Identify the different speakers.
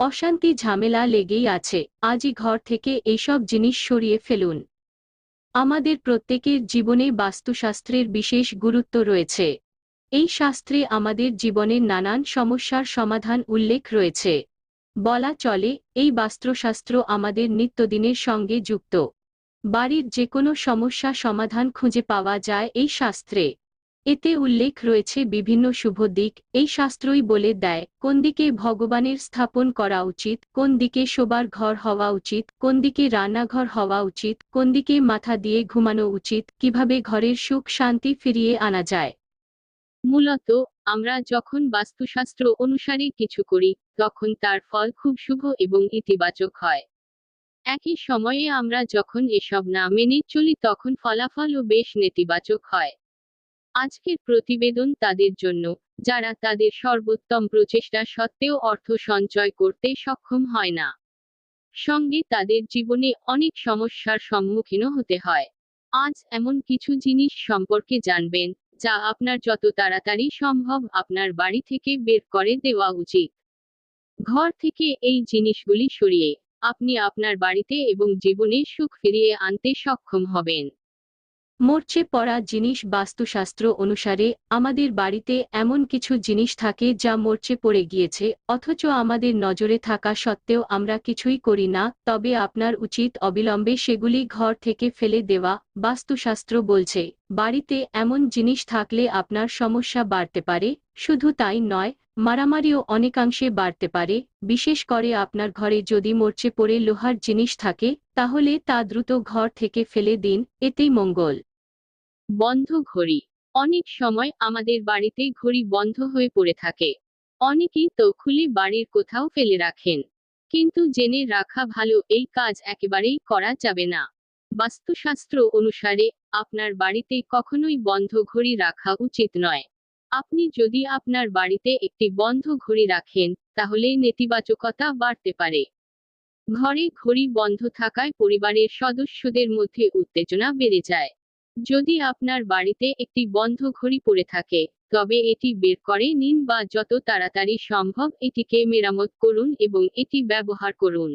Speaker 1: অশান্তি ঝামেলা লেগেই আছে, আজই ঘর থেকে এইসব জিনিস সরিয়ে ফেলুন। আমাদের প্রত্যেকের জীবনে বাস্তুশাস্ত্রের বিশেষ গুরুত্ব রয়েছে। এই শাস্ত্রে আমাদের জীবনের নানান সমস্যার সমাধান উল্লেখ রয়েছে। বলা চলে, এই বাস্ত্রশাস্ত্র আমাদের নিত্যদিনের সঙ্গে যুক্ত। বাড়ির যে কোনো সমস্যা সমাধান খুঁজে পাওয়া যায় এই শাস্ত্রে। এতে উল্লেখ রয়েছে বিভিন্ন শুভ দিক, এই শাস্ত্রই বলে দেয়, কোন দিকে ভগবানের স্থাপন করা উচিত, কোন দিকে শোবার ঘর হওয়া উচিত, কোন দিকে রান্নাঘর হওয়া উচিত, কোন দিকে মাথা দিয়ে ঘুমানো উচিত, কীভাবে ঘরের সুখ শান্তি ফিরিয়ে আনা যায়। মূলত, আমরা যখন বাস্তুশাস্ত্র অনুসারে কিছু করি, তখন তার ফল খুব শুভ এবং ইতিবাচক হয়। একই সময়ে আমরা যখন এসব না মেনে চলি তখন ফলাফলও বেশ নেতিবাচক হয়। আজকের প্রতিবেদন তাদের জন্য। যারা তাদের সর্বোত্তম প্রচেষ্টা সত্ত্বেও অর্থ সঞ্চয় করতে সক্ষম হয় না। সঙ্গে তাদের জীবনে অনেক সমস্যার সম্মুখীনও হতে হয়। আজ এমন কিছু জিনিস সম্পর্কে জানবেন, যা আপনার যত তাড়াতাড়ি সম্ভব আপনার বাড়ি থেকে বের করে দেওয়া উচিত। ঘর থেকে এই জিনিসগুলি সরিয়ে, আপনি আপনার বাড়িতে এবং জীবনে সুখ ফিরিয়ে আনতে সক্ষম হবেন। মরচে পড়া জিনিস বাস্তুশাস্ত্র অনুসারে আমাদের বাড়িতে এমন কিছু জিনিস থাকে যা মরচে পড়ে গিয়েছে, অথচ আমাদের নজরে থাকা সত্ত্বেও আমরা কিছুই করি না, তবে আপনার উচিত অবিলম্বে সেগুলি ঘর থেকে ফেলে দেওয়া, বাস্তুশাস্ত্র বলছে। বাড়িতে এমন জিনিস থাকলে আপনার সমস্যা বাড়তে পারে, শুধু তাই নয়, মারামারিও অনেকাংশে বাড়তে পারে, বিশেষ করে আপনার ঘরে যদি মরচে পড়ে লোহার জিনিস থাকে, তাহলে তা দ্রুত ঘর থেকে ফেলে দিন, এতেই মঙ্গল। বন্ধ ঘড়ি। অনেক সময় আমাদের বাড়িতে ঘড়ি বন্ধ হয়ে পড়ে থাকে। অনেকেই তো খুলে বাড়ির কোথাও ফেলে রাখেন। কিন্তু জেনে রাখা ভালো, এই কাজ একেবারেই করা যাবে না। বাস্তুশাস্ত্র অনুসারে, আপনার বাড়িতে কখনোই বন্ধ ঘড়ি রাখা উচিত নয়। আপনি যদি আপনার বাড়িতে একটি বন্ধ ঘড়ি রাখেন, তাহলে নেতিবাচকতা বাড়তে পারে। ঘরে ঘড়ি বন্ধ থাকায় পরিবারের সদস্যদের মধ্যে উত্তেজনা বেড়ে যায়। যদি আপনার বাড়িতে একটি বন্ধ ঘড়ি পড়ে থাকে, তবে এটি বের করে নিন বা যত তাড়াতাড়ি সম্ভব এটিকে মেরামত করুন এবং এটি ব্যবহার করুন।